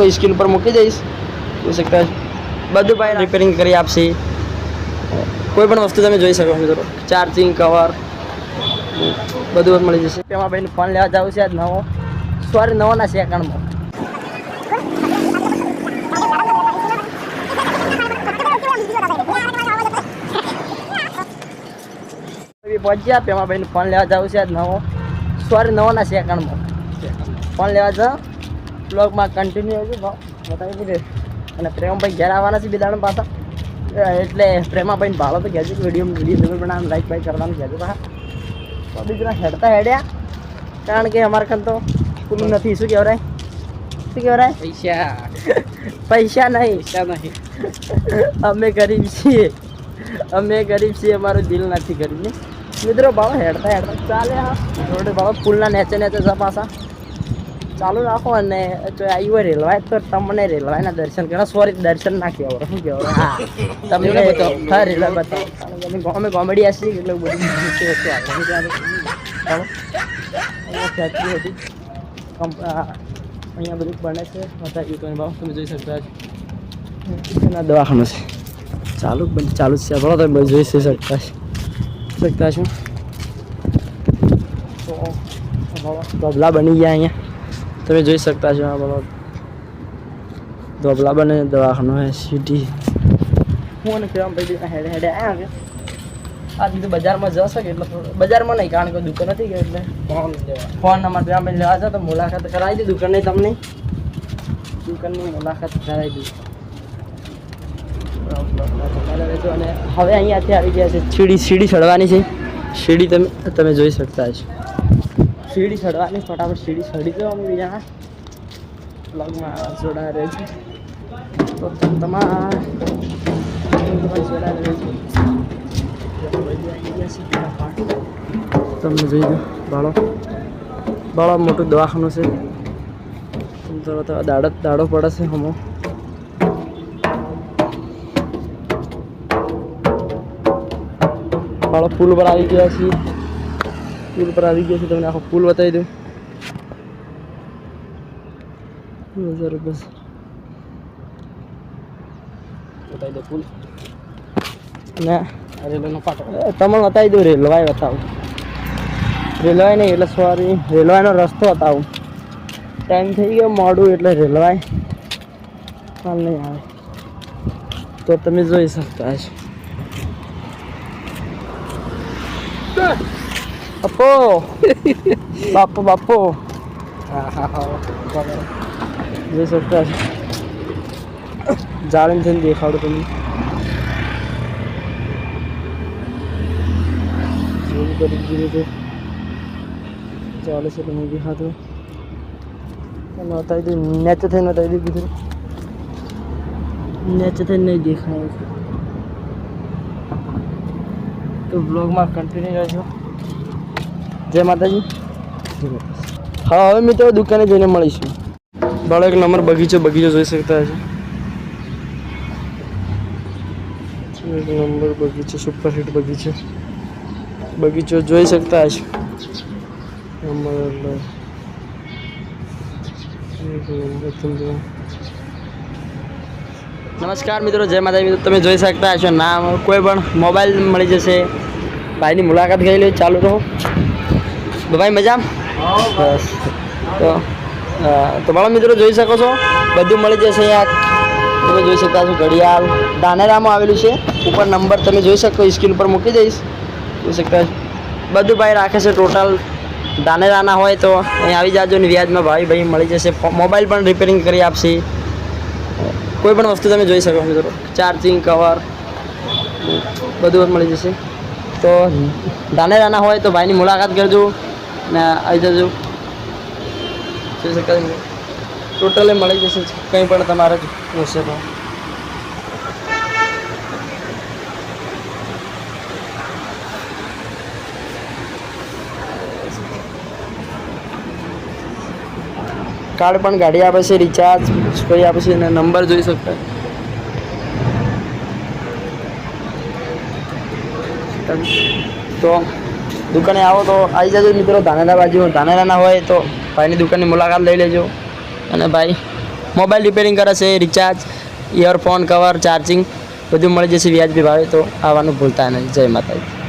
તો સ્ક્રીન પર મૂકી દઈશ. જોઈ શકતા બધું ભાઈ રિપેરિંગ કરી આપશે. કોઈ પણ વસ્તુ તમે જોઈ શકો મિત્રો. ચાર્જિંગ કવર બધું મળી જશે. તેમાં ભાઈને ફોન લેવા જવું છે આજ નવો. સોરી નવાના સેકન્ડમાં પહોંચ્યા પેમાં ભાઈને ફોન લેવા જવું છે આજ નવો. સોરી નવાના સેકન્ડમાં ફોન લેવા જાઓ. બ્લોગમાં કન્ટિન્યુ ભાવ બતાવી દીધે અને પ્રેમભાઈ ઘેર આવવાના છે બિદાણ પાછા. એટલે પ્રેમાભાઈ ભાડો તો કહેજો વીડિયો વીડિયો જરૂર બનાવવાનું લાઈક બાઈક કરવાનું કહેજો પાછા તો બીજું હેડતા હેડ્યા. કારણ કે અમારે ખાન તો પેલું નથી શું કહેવાય? શું કહેવાય? પૈસા. પૈસા નહીં. પૈસા નહીં. અમે ગરીબ છીએ. અમે ગરીબ છીએ અમારું દિલ નથી ગરીબ. મિત્રો ભાવ હેડતા હેડતા ચાલે હા. રોડે ભાવ પુલના નેચે નેચે જ પાછા. ચાલુ રાખો અને જો આવ્યો રેલવાય તો તમને રેલવાયના દર્શન કરો સોરી દર્શન ના કહેવાય. શું કહેવાય? હા. તમને. હા રેલવાય બતાવો. અમે કોમેડી હસી એટલે બધું વસ્તુ આવે અહીંયા હતી અહીંયા બધું બને છે. બતાવ્યું તમે જોઈ શકતા છો ના દવાખાનું છે. ચાલુ બધું ચાલુ જ છે. બરાબર તમે જોઈ શકતા શકતા છું? બબલા બની ગયા અહીંયા. તમે જોઈ શકતા છો આ બરાબર ધોબલા બને દવાખાનો હે સીટી હું અને કહેવા ભાઈ હેડે હેડે આવ્યા કે આ દીધું બજારમાં જશે કે એટલે બજારમાં નહીં કારણ કે દુકાન નથી કે એટલે. ફોન દેવા ફોન નંબર ત્યાં મેં લેવા છે તો મુલાકાત કરાવી દી દુકાનની તમને. દુકાનની મુલાકાત કરાવી દી. અને હવે અહીંયાથી આવી ગયા છે. સીડી સીડી ચડવાની છે. સીડી તમે તમે જોઈ શકતા છો સીડી ચડવાની ફટાફટ સીડી ચડી જાઓ અમે બીજાના બ્લોગમાં જોડા રહે છે તો તમારા જોડા રહે છે તમને જોઈ દો બાળો બાળો મોટું દવાખાનું છે તરત દાડો દાડો પડે છે હમો બાળો પુલ પર આવી ગયા છીએ પુલ પર આવી ગયો છે તમને આખો પુલ બતાવી દઉં. બસ બતાવી દો પુલ ને. રેલવેનો પાટો. તમને બતાવી દઉં રેલવાય બતાવું રેલવાય નહીં એટલે સોરી રેલવાયનો રસ્તો બતાવું ટાઈમ થઈ ગયો મોડું એટલે રેલવાય. હાલ નહીં આવે. તો તમે જોઈ શકતા છો જોઈ શકતા છો જાળીને થઈને દેખાડું તમને જોવું કરી ધીરે ધીરે ચાલે છે તમે દેખાતું અને બતાવી દઉં નેચે થઈને બતાવી દઉં કીધું નેચે થઈને નહીં દેખાય છે તો બ્લોગમાં કન્ટિન્યુ રહેજો જય માતાજી. હા, હવે મિત્રો દુકાને જઈને મળીશું. બાળક નંબર બગીચો બગીચો જોઈ શકતા છે એક નંબર બગીચો સુપર હિટ બગીચો. બગીચો જોઈ શકતા હશો. નંબર નમસ્કાર મિત્રો, જય માતા મિત્રો, તમે જોઈ શકતા હશો. નામ કોઈ પણ મોબાઈલ મળી જશે. ભાઈની મુલાકાત ગઈ લે ચાલુ રહો. ભાઈ મજા બસ. તો તમારા મિત્રો જોઈ શકો છો, બધું મળી જશે અહીંયા. તમે જોઈ શકતા છો ઘડિયાળ. દાનેરામાં આવેલું છે. ઉપર નંબર તમે જોઈ શકો, સ્ક્રીન ઉપર મૂકી દઈશ. જોઈ શકતા બધું ભાઈ રાખે છે ટોટલ. દાનેરાના હોય તો અહીં આવી જાજો ને વ્યાજમાં ભાઈ ભાઈ મળી જશે. મોબાઈલ પણ રિપેરિંગ કરી આપશે. કોઈ પણ વસ્તુ તમે જોઈ શકો મિત્રો. ચાર્જિંગ કવર બધું મળી જશે. તો દાનેરાના હોય તો ભાઈની મુલાકાત કરજો. ને આવી જજો જોઈ શકાય ટોટલે મળી જશે કંઈ પણ તમારે જોશે તો. કાર્ડ પણ ગાડી આપે છે રિચાર્જ કોઈ આપે છે અને નંબર જોઈ શકતા. તો દુકાને આવો તો આવી જજો મિત્રો, ધાનેરા બાજુ. ધાનેરાના હોય તો ભાઈની દુકાનની મુલાકાત લઈ લેજો. અને ભાઈ મોબાઈલ રિપેરિંગ કરે છે રિચાર્જ ઇયરફોન કવર ચાર્જિંગ બધું મળી જશે વ્યાજબી ભાવે તો આવવાનું ભૂલતા નહીં. જય માતાજી.